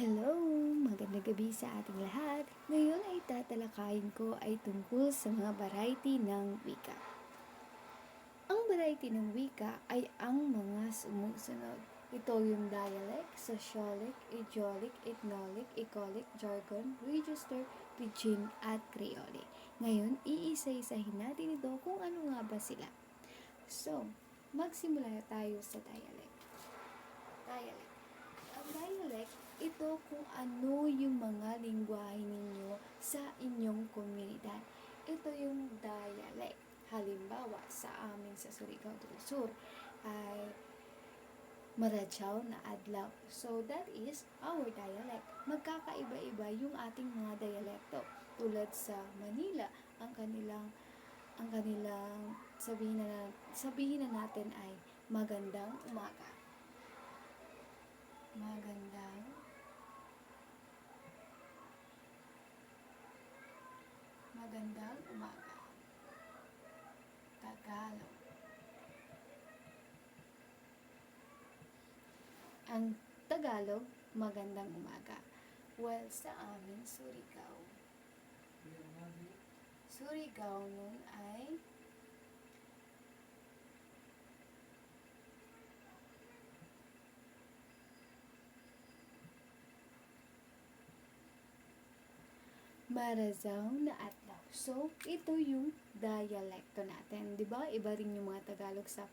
Hello! Magandang gabi sa ating lahat. Ngayon ay tatalakayin ko ay tungkol sa mga variety ng wika. Ang variety ng wika ay ang mga sumusunod. Ito yung dialect, sociolic, idiotic, ethnolic, ecolic, jargon, register, pidgin, at creole. Ngayon, iisa-isahin natin ito kung ano nga ba sila. So, magsimula tayo sa dialect. Dialect. Ang dialect, ito kung ano yung mga lingwahe ninyo sa inyong komunidad. Ito yung dialect. Halimbawa, sa amin sa Surigao del Sur ay Maradyaw na adlaw. So, that is our dialect. Magkakaiba-iba yung ating mga dialekto. Tulad sa Manila, ang kanilang ang kanilang sabihin na, sabihin na natin ay magandang umaga. Magandang Magandang umaga. Tagalog. Ang Tagalog, magandang umaga. Well, sa amin, Surigao. Surigao nun ay Marazao na Atlaw. So, ito yung dialekto natin. Di ba? Iba rin yung mga Tagalog sa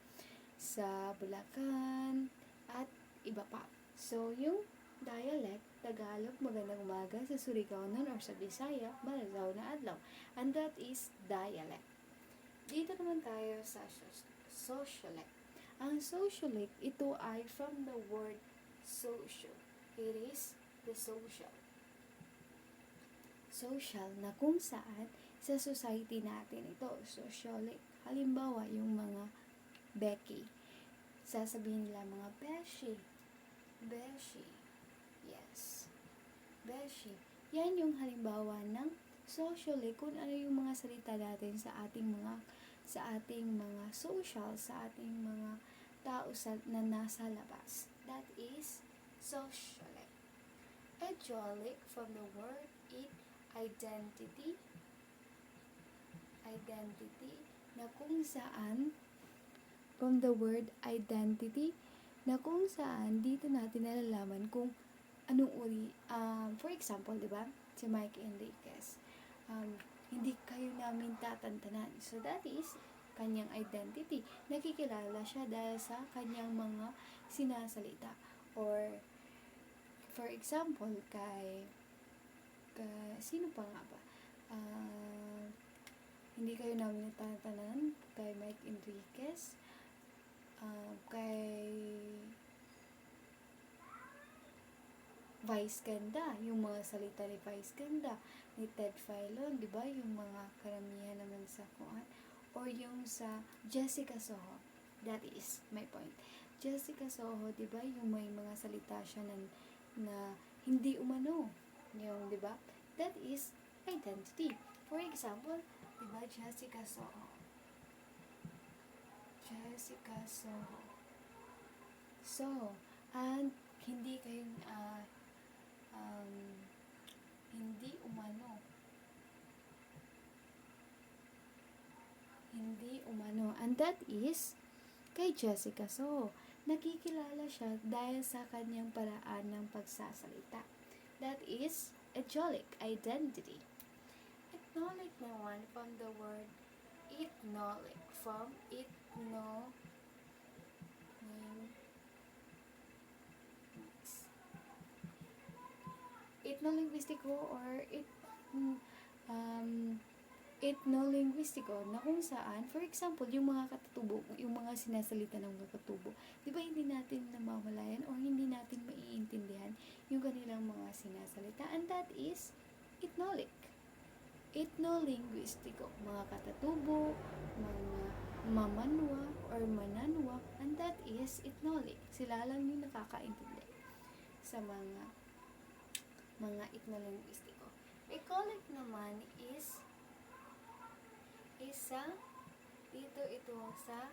sa Bulacan at iba pa. So, yung dialect, Tagalog, magandang umaga sa Surigao nun or sa Bisaya, Marazao na Adlaw. And that is dialect. Dito naman tayo sa soc- sociolect. Ang sociolect, ito ay from the word social. It is the social social na kung saan sa society natin ito, socialic. Halimbawa, yung mga Becky. Sasabihin nila mga Beshi. Beshi. Yes. Beshi. Yan yung halimbawa ng socially kung ano yung mga salita natin sa ating mga sa ating mga social, sa ating mga tao sa, na nasa labas. That is socialic. Ejolic from the word it identity identity na kung saan from the word identity na kung saan dito natin nalalaman kung anong uri um, for example di ba si Mike Enriquez um, hindi kayo namin tatantanan. So that is kanyang identity. Nakikilala siya dahil sa kanyang mga sinasalita. Or for example kay ka, sino pa nga ba? Ah, hindi kayo namin natatanan kay Mike Enriquez, ah, kay Vice Ganda, yung mga salita ni Vice Ganda, ni Ted Filon, di ba? Yung mga karamihan naman sa kuan. Or yung sa Jessica Soho. That is my point. Jessica Soho, di ba? Yung may mga salita siya na, na hindi umano. Yung, di ba? That is identity. For example, di ba Jessica Soho? Jessica Soho. So, and hindi kayo, ah, um, hindi umano. Hindi umano. And that is kay Jessica Soho. Nakikilala siya dahil sa kanyang paraan ng pagsasalita. That is ejolic identity. Ethnologic naman from the word ethnologic from ethno ethnolinguistiko or it um, ethnolinguistiko na kung saan, for example, yung mga katutubo, yung mga sinasalita ng mga katubo, di ba hindi natin namamalayan o hindi natin maiintindihan yung kanilang mga sinasalita? And that is ethnolik. Ethnolinguistiko, mga katatubo, mga mamanwa or mananwa, and that is ethnolik. Sila lang yung nakakaintindi sa mga mga ethnolinguistiko. Ecolic naman is isa dito ito sa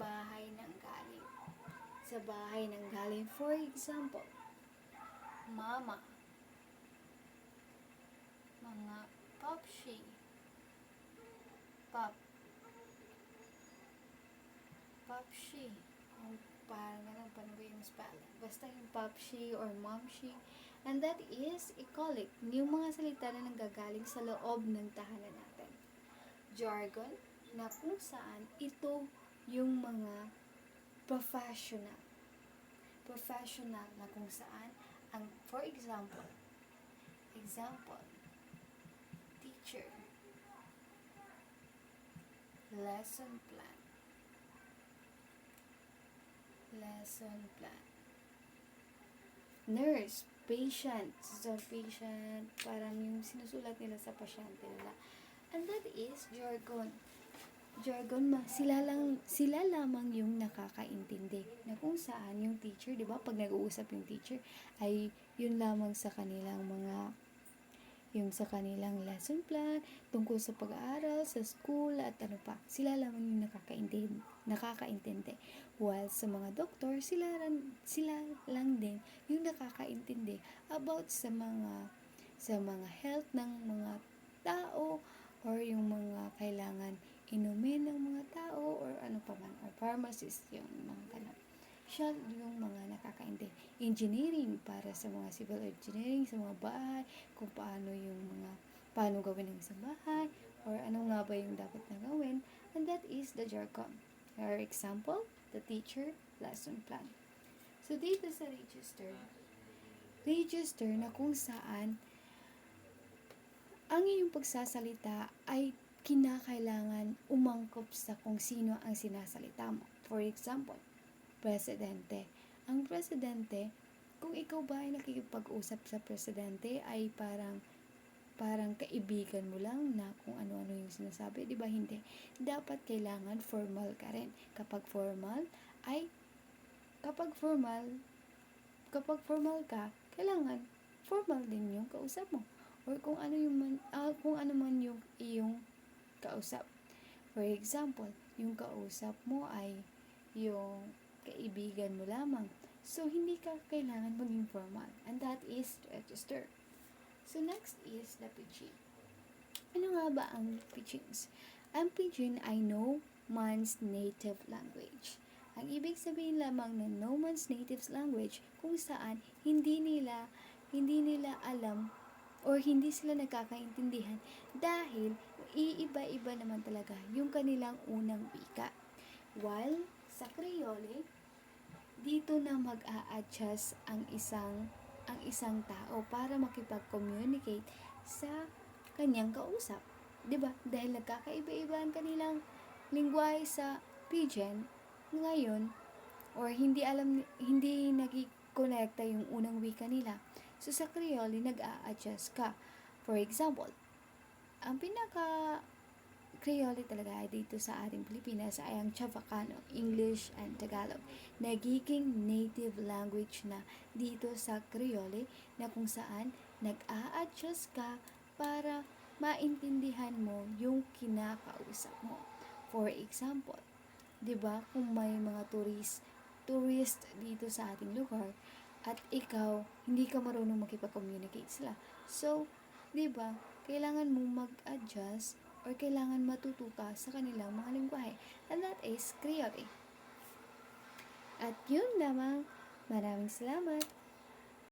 bahay ng galing. Sa bahay ng galing. For example, mama, mga popshi, pop, popshi, o parang ganun, paano ba yung spelling? Basta yung popshi or momshi, and that is ecolic, yung mga salita na nanggagaling sa loob ng tahanan natin. Jargon, na kung saan ito yung mga professional. Professional na kung saan ang, for example, example, teacher, lesson plan, lesson plan, nurse, patient, so patient, parang yung sinusulat nila sa pasyente nila. And that is jargon. Jargon ma sila lang sila lamang yung nakakaintindi na kung saan yung teacher 'di ba pag nag-uusap yung teacher ay yun lamang sa kanilang mga yung sa kanilang lesson plan tungkol sa pag-aaral sa school at ano pa sila lamang yung nakakaintindi nakakaintindi. While sa mga doktor sila ran, sila lang din yung nakakaintindi about sa mga sa mga health ng mga tao or yung mga kailangan inumin ng mga tao or ano pa man or pharmacist yung mga ganun. Siya yung mga nakakaintindi engineering para sa mga civil engineering sa mga bahay kung paano yung mga paano gawin ng isang bahay or ano nga ba yung dapat na gawin and that is the jargon for example the teacher lesson plan so dito sa register register na kung saan ang iyong pagsasalita ay kinakailangan umangkop sa kung sino ang sinasalita mo. For example, presidente. Ang presidente, kung ikaw ba ay nakikipag-usap sa presidente ay parang parang kaibigan mo lang na kung ano-ano yung sinasabi, di ba hindi? Dapat kailangan formal ka rin. Kapag formal ay kapag formal kapag formal ka, kailangan formal din yung kausap mo or kung ano yung man, ah, kung ano man yung iyong kausap. For example, yung kausap mo ay yung kaibigan mo lamang. So, hindi ka kailangan maging formal. And that is register. So, next is the pidgin. Ano nga ba ang pidgins? Ang pidgin ay no man's native language. Ang ibig sabihin lamang ng no man's native language kung saan hindi nila hindi nila alam or hindi sila nagkakaintindihan dahil iiba-iba naman talaga yung kanilang unang wika. While sa Creole, dito na mag-a-adjust ang isang ang isang tao para makipag-communicate sa kanyang kausap. 'Di ba? Dahil nagkakaiba-iba ang kanilang lingwahe sa pidgin ngayon or hindi alam hindi nagki-connecta yung unang wika nila. So sa Creole nag-a-adjust ka. For example, ang pinaka Creole talaga dito sa ating Pilipinas ay ang Chavacano, English and Tagalog. Nagiging native language na dito sa Creole na kung saan nag-a-adjust ka para maintindihan mo yung kinakausap mo. For example, 'di ba kung may mga tourist tourist dito sa ating lugar at ikaw hindi ka marunong makipag-communicate sila. So, 'di ba? Kailangan mong mag-adjust or kailangan matuto ka sa kanilang mga lingwahe. And that is Creole. At yun lamang. Maraming salamat.